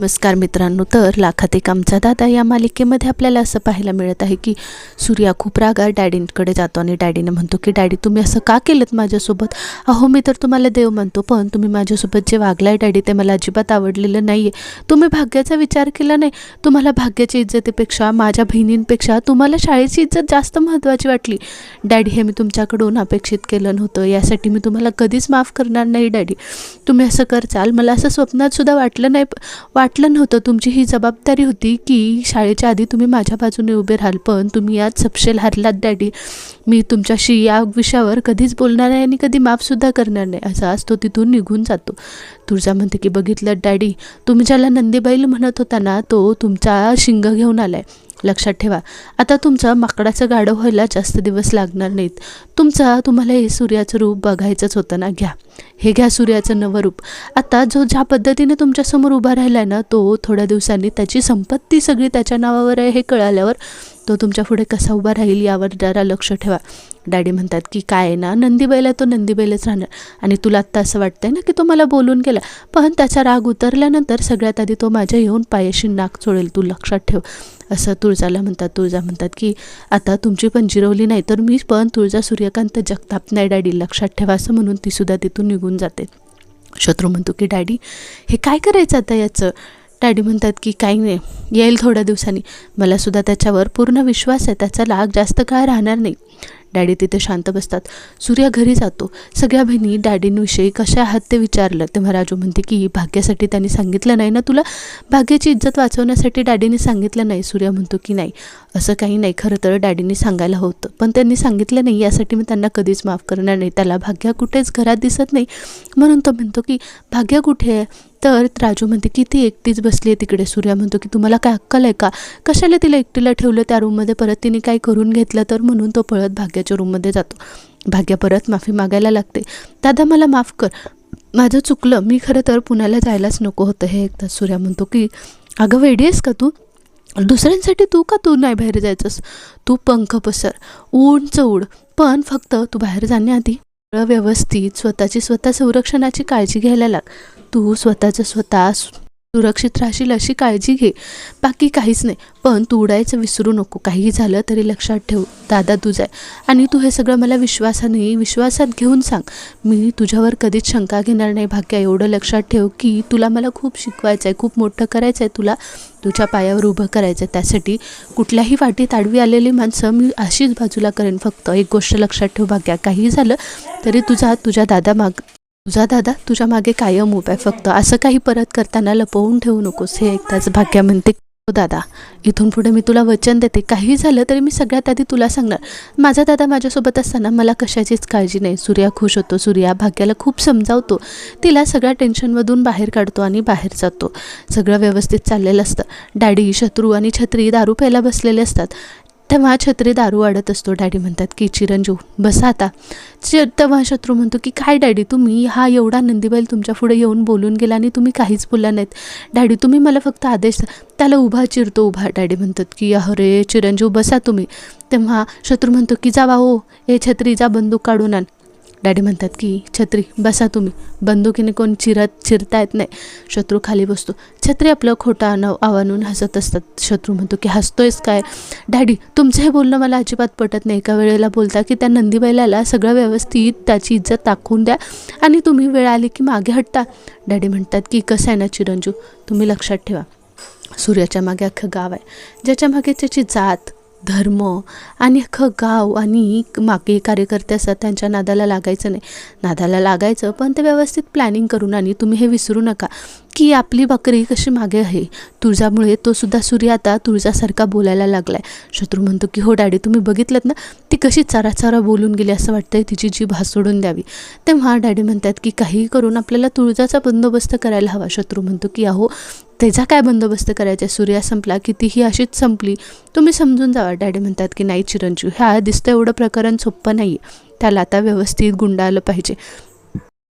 नमस्कार मित्रांनो तर लाखात एक आमचा दादा या मालिकेमध्ये आपल्याला असं पाहायला मिळत आहे की सूर्या खूप रागा डॅडींकडे जातो आणि डॅडीनं म्हणतो की डॅडी तुम्ही असं का केलं माझ्यासोबत? अहो मी तर तुम्हाला देव म्हणतो पण तुम्ही माझ्यासोबत जे वागलाय डॅडी ते मला अजिबात आवडलेलं नाही आहे तुम्ही भाग्याचा विचार केला नाही. तुम्हाला भाग्याच्या इज्जतीपेक्षा माझ्या बहिणींपेक्षा तुम्हाला शाळेची इज्जत जास्त महत्त्वाची वाटली. डॅडी हे मी तुमच्याकडून अपेक्षित केलं नव्हतं. यासाठी मी तुम्हाला कधीच माफ करणार नाही डॅडी. तुम्ही असं करचाल मला असं स्वप्नात सुद्धा वाटलं नाही वाटलं नव्हतं तुमची ही जबाबदारी होती की शाळेच्या आधी तुम्ही माझ्या बाजूने उभे राहाल पण तुम्ही आज सपशेल हरलात डॅडी. मी तुमच्याशी या विषयावर कधीच बोलणार नाही आणि कधी माफसुद्धा करणार नाही. असं आज तो तिथून निघून जातो. तुळजा म्हणते की बघितलं डॅडी. तुम्ही ज्याला नंदीबैल म्हणत होता ना तो तुमचा शिंग घेऊन आलाय. लक्षात ठेवा. आता तुमचं माकडाचं गाडं व्हायला जास्त दिवस लागणार नाहीत. तुमचा तुम्हाला हे सूर्याचं रूप बघायचंच होतं ना घ्या. हे घ्या सूर्याचं नवं रूप. आता जो ज्या पद्धतीने तुमच्यासमोर उभा राहिला आहे ना तो थोड्या दिवसांनी त्याची संपत्ती सगळी त्याच्या नावावर आहे हे कळाल्यावर तो तुमच्यापुढे कसा उभा राहील यावर जरा लक्ष ठेवा. डॅडी म्हणतात की काय आहे ना नंदीबैल आहे तो नंदीबैलच राहणार. आणि तुला आत्ता असं वाटतंय ना की तो मला बोलून गेला. पण त्याचा राग उतरल्यानंतर सगळ्यात आधी तो माझ्या येऊन पायाशी नाक चोळेल. तू लक्षात ठेव. असं तुळजाला म्हणतात. तुळजा म्हणतात की आता तुमची पण जिरवली नाही तर मी पण तुळजा सूर्यकांत जगताप नाही डॅडी. लक्षात ठेवा असं म्हणून ती सुद्धा तिथून निघून जाते. शत्रू म्हणतो की डॅडी हे काय करायचं आता याचं? डॅडी म्हणतात की काही नाही येईल थोड्या दिवसांनी. मलासुद्धा त्याच्यावर पूर्ण विश्वास आहे. त्याचा लाग जास्त काळ राहणार नाही? डॅडी तिथे शांत बसतात. सूर्या घरी जातो. सगळ्या बहिणी डॅडींविषयी कशा आहात ते विचारलं. तेव्हा राजू म्हणते की भाग्यासाठी त्यांनी सांगितलं नाही ना तुला? भाग्याची इज्जत वाचवण्यासाठी डॅडीने सांगितलं नाही. सूर्या म्हणतो की नाही. असं काही नाही. खरं तर डॅडीने सांगायला होतं. पण त्यांनी सांगितलं नाही. यासाठी मी त्यांना कधीच माफ करणार नाही. त्याला भाग्या कुठेच घरात दिसत नाही. म्हणून तो म्हणतो की भाग्या कुठे आहे? तर राजू म्हणते की ती एकटीच बसली आहे तिकडे? सूर्या म्हणतो की तुम्हाला काय अक्कल आहे का? कशाला तिला एकटीला ठेवलं? त्या रूममध्ये परत तिने काय करून घेतलं तर? म्हणून तो पळत भाग्याच्या रूममध्ये जातो. भाग्या परत माफी मागायला लागते. दादा मला माफ कर. माझं चुकलं. मी खरं तर पुण्याला जायलाच नको होतं. हे एकदा सूर्या म्हणतो की अगं वेडी आहेस का तू? दुसऱ्यांसाठी तू का तू नाही बाहेर जायचंस? तू पंख पसर. उंच उड पण फक्त तू बाहेर जाण्याआधी सगळं व्यवस्थित स्वतःची स्वतः संरक्षणाची काळजी घ्यायला लाग. तू स्वतःचं स्वतः सुरक्षित राहशील अशी काळजी घे. बाकी काहीच नाही. पण तू उडायचं विसरू नको. काही झालं तरी लक्षात ठेव. दादा तुझा आहे. आणि तू हे सगळं मला विश्वासाने विश्वासात घेऊन सांग. मी तुझ्यावर कधीच शंका घेणार नाही भाग्या. एवढं लक्षात ठेव की तुला मला खूप शिकवायचं आहे खूप मोठं करायचं आहे तुला. तुझ्या पायावर उभं करायचं आहे त्यासाठी कुठल्याही वाटीत आडवी आलेली माणसं मी अशीच बाजूला करेन. फक्त एक गोष्ट लक्षात ठेव भाग्या. काही झालं तरी तुझा तुझ्या दादा माग तुझा दादा तुझ्या मागे कायम उभा आहे. फक्त असं काही परत करताना लपवून ठेवू नकोस हे एकदाच भाग्या म्हणते. हो दादा इथून पुढे मी तुला वचन देते. काही झालं तरी मी सगळ्यात आधी तुला सांगणार. माझा दादा माझ्यासोबत असताना मला कशाचीच काळजी नाही. सूर्या खुश होतो. सूर्या भाग्याला खूप समजावतो. तिला सगळ्या टेन्शनमधून बाहेर काढतो आणि बाहेर जातो. सगळं व्यवस्थित चाललेलं असतं. डॅडी शत्रू आणि छत्री दारू प्यायला बसलेले असतात. तेव्हा छत्री दारू वाढत असतो. डॅडी म्हणतात की चिरंजीव बसा आता. चि तेव्हा शत्रू म्हणतो की काय डॅडी तुम्ही हा एवढा नंदीबैल तुमच्यापुढे येऊन बोलून गेला आणि तुम्ही काहीच बोलला नाहीत. डॅडी तुम्ही मला फक्त आदेश द्या. त्याला उभा चिरतो उभा. डॅडी म्हणतात की अरे चिरंजीव बसा तुम्ही. तेव्हा शत्रू म्हणतो की जा हो ए छत्री जा बंदूक काढून आण. डॅडी म्हणतात की छत्री बसा तुम्ही. बंदुकीने कोण चिरत चिरता येत नाही. शत्रू खाली बसतो. छत्री आपलं खोटं आनव आवानून हसत असतात. शत्रू म्हणतो की हसतोयस काय? डॅडी तुमचं हे बोलणं मला अजिबात पटत नाही. एका वेळेला बोलता की त्या नंदीबैलाला सगळं व्यवस्थित त्याची इज्जत दाखवून द्या आणि तुम्ही वेळ आली की मागे हटता. डॅडी म्हणतात की कसं आहे ना चिरंजू तुम्ही लक्षात ठेवा. सूर्याच्या मागे अख्खं गाव आहे. ज्याच्या मागे त्याची जात धर्म आणि अख्खं गाव आणि मागे कार्यकर्ते असतात त्यांच्या नादाला लागायचं नाही. नादाला लागायचं पण ते व्यवस्थित प्लॅनिंग करून आणि तुम्ही हे विसरू नका. की आपली बकरी कशी मागे आहे? तुळजामुळे तो सुद्धा सूर्य आता तुळजासारखा बोलायला लागलाय. शत्रू म्हणतो की हो डॅडी तुम्ही बघितलं ना? ती कशी चारा चारा बोलून गेली असं वाटतंय तिची जीभ सोडून द्यावी. तेव्हा डॅडी म्हणतात की काही करून आपल्याला तुळजाचा बंदोबस्त करायला हवा. शत्रू म्हणतो की अहो त्याचा काय बंदोबस्त करायचा? सूर्या संपला की तीही अशीच संपली. तुम्ही समजून जावा डॅडी म्हणतात की नाही चिरंजीव ह्या दिसतं एवढं प्रकरण सोप्पं नाही त्याला आता व्यवस्थित गुंडाळलं पाहिजे.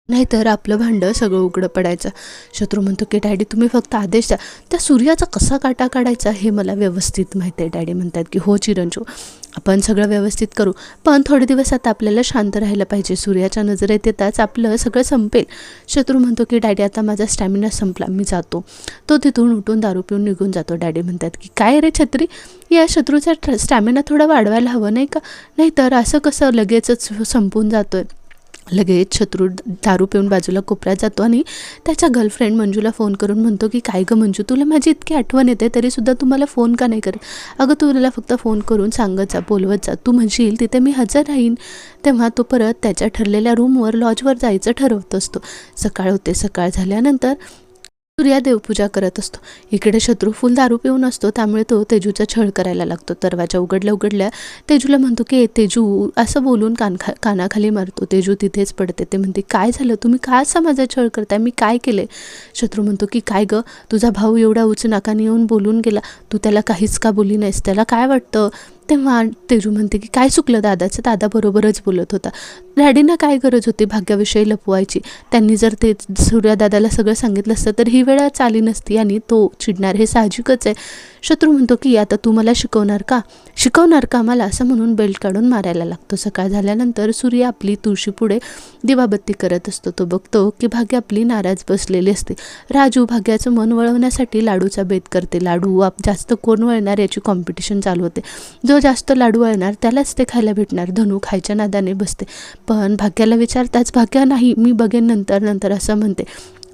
नाहीतर आपलं भांडं सगळं उघडं पडायचं. शत्रू म्हणतो की डॅडी तुम्ही फक्त आदेश द्या. त्या सूर्याचा कसा काटा काढायचा हे मला व्यवस्थित माहिती आहे डॅडी म्हणतात की हो चिरंजीव आपण सगळं व्यवस्थित करू पण थोडे दिवस आता आपल्याला शांत राहायला पाहिजे. सूर्याच्या नजरेत येताच आपलं सगळं संपेल. शत्रू म्हणतो की डॅडी आता माझा स्टॅमिना संपला मी जातो. तो तिथून उठून दारू पिऊन निघून जातो. डॅडी म्हणतात की काय रे छत्री या शत्रूचा स्टॅमिना थोडा वाढवायला हवं नाही का? नाहीतर असं कसं लगेचच संपून जातोय. लगेच शत्रू दारू पिऊन बाजूला कोपऱ्यात जातो आणि त्याच्या गर्लफ्रेंड मंजूला फोन करून म्हणतो की काय गं मंजू तुला माझी इतकी आठवण येते तरीसुद्धा तू मला फोन का नाही करत? अगं तू तुला फक्त फोन करून सांगत जा बोलवत जा. तू म्हणशील तिथे मी हजर राहीन. तेव्हा तो परत त्याच्या ठरलेल्या रूमवर लॉजवर जायचं ठरवत असतो. सकाळ होते सकाळ झाल्यानंतर सूर्या देवपूजा करत असतो. इकडे शत्रू फुल दारू पिऊन असतो त्यामुळे तो तेजूचा छळ करायला लागतो. दरवाजा उघडल्या उघडल्या तेजूला म्हणतो की तेजू असं बोलून कान खा कानाखाली मारतो. तेजू तिथेच पडते. ते म्हणते काय झालं? तुम्ही काय असा माझा छळ करताय? मी काय केले? शत्रू म्हणतो की काय गं? तुझा भाऊ एवढा उच नाकाने येऊन बोलून गेला. तू त्याला काहीच का बोलली नाहीस? त्याला काय वाटतं? तेव्हा तेजू म्हणते की काय चुकलं दादाचं? दादा बरोबरच बोलत होता. डॅडींना काय गरज होती भाग्याविषयी लपवायची? त्यांनी जर ते सूर्यादादाला सगळं सांगितलं असतं तर ही वेळ चाली नसती आणि तो चिडणार हे साहजिकच आहे. शत्रू म्हणतो की आता तू मला शिकवणार का? शिकवणार का मला? असं म्हणून बेल्ट काढून मारायला लागतो. सकाळ झाल्यानंतर सूर्य आपली तुळशी पुढे दिवाबत्ती करत असतो. तो बघतो की भाग्य आपली नाराज बसलेली असते. राजू भाग्याचं मन वळवण्यासाठी लाडूचा बेत करते. लाडू आप जास्त कोण वळणार याची कॉम्पिटिशन चालू होते. जो जास्त लाडू वळणार त्यालाच ते खायला भेटणार. धनू खायच्या नादाने बसते. पण भाग्याला विचारताच भाग्या नाही मी बघेन नंतर नंतर असं म्हणते.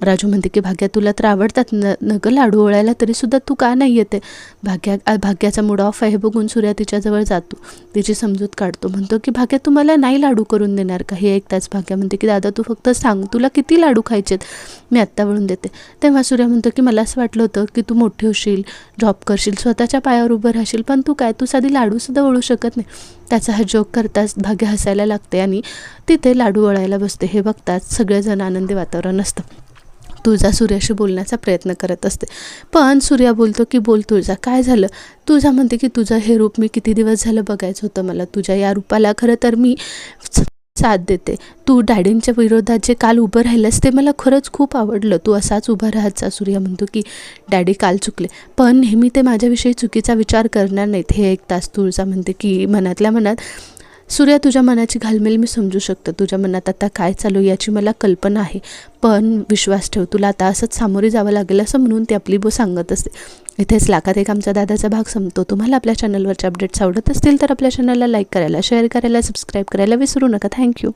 राजू म्हणते की भाग्या तुला तर आवडतात न नगं लाडू ओळायला तरीसुद्धा तू का नाही येते? भाग्या भाग्याचा मूड ऑफ आहे बघून सूर्या तिच्याजवळ जातो. तिची समजूत काढतो. म्हणतो की भाग्या तू मला नाही लाडू करून देणार का? हे ऐकताच भाग्या म्हणते की दादा तू फक्त सांग तुला किती लाडू खायचेत? मी आत्ता वळून देते. तेव्हा सूर्या म्हणतो की मला असं वाटलं होतं की तू मोठी होशील जॉब करशील स्वतःच्या पायावर उभं राहशील पण तू काय? तू साधी लाडूसुद्धा ओळू शकत नाही. त्याचा हा जोक करताच भाग्य हसायला लागते आणि तिथे लाडू वळायला बसते. हे बघताच सगळेजण आनंदी वातावरण असतं तुळजा सूर्याशी बोलण्याचा प्रयत्न करत असते. पण सूर्या बोलतो की बोल तुळजा काय झालं? तुझा म्हणते की तुझं हे रूप मी किती दिवस झालं बघायचं होतं मला. तुझ्या या रूपाला खरं तर मी साथ देते. तू डॅडींच्या विरोधात जे काल उभं राहिलंस ते मला खरंच खूप आवडलं. तू असाच उभा राहायचा सूर्या म्हणतो की डॅडी काल चुकले. पण नेहमी ते माझ्याविषयी चुकीचा विचार करणार नाहीत. हे एक तास तुळजा म्हणते की मनातल्या मनात सूर्या तुझ्या मनाची घालमेल मी समजू शकतो. तुझ्या मनात आता काय चालू याची मला कल्पना आहे. पण विश्वास ठेव तुला आता असंच सामोरे जावं लागेल असं म्हणून ती आपली बो सांगत असते. इथेच लाखात एक आमचा दादाचा भाग संपतो. तुम्हाला आपल्या चॅनलवरचे अपडेट्स आवडत असतील तर आपल्या चॅनलला लाईक करायला शेअर करायला सबस्क्राईब करायला विसरू नका. थँक्यू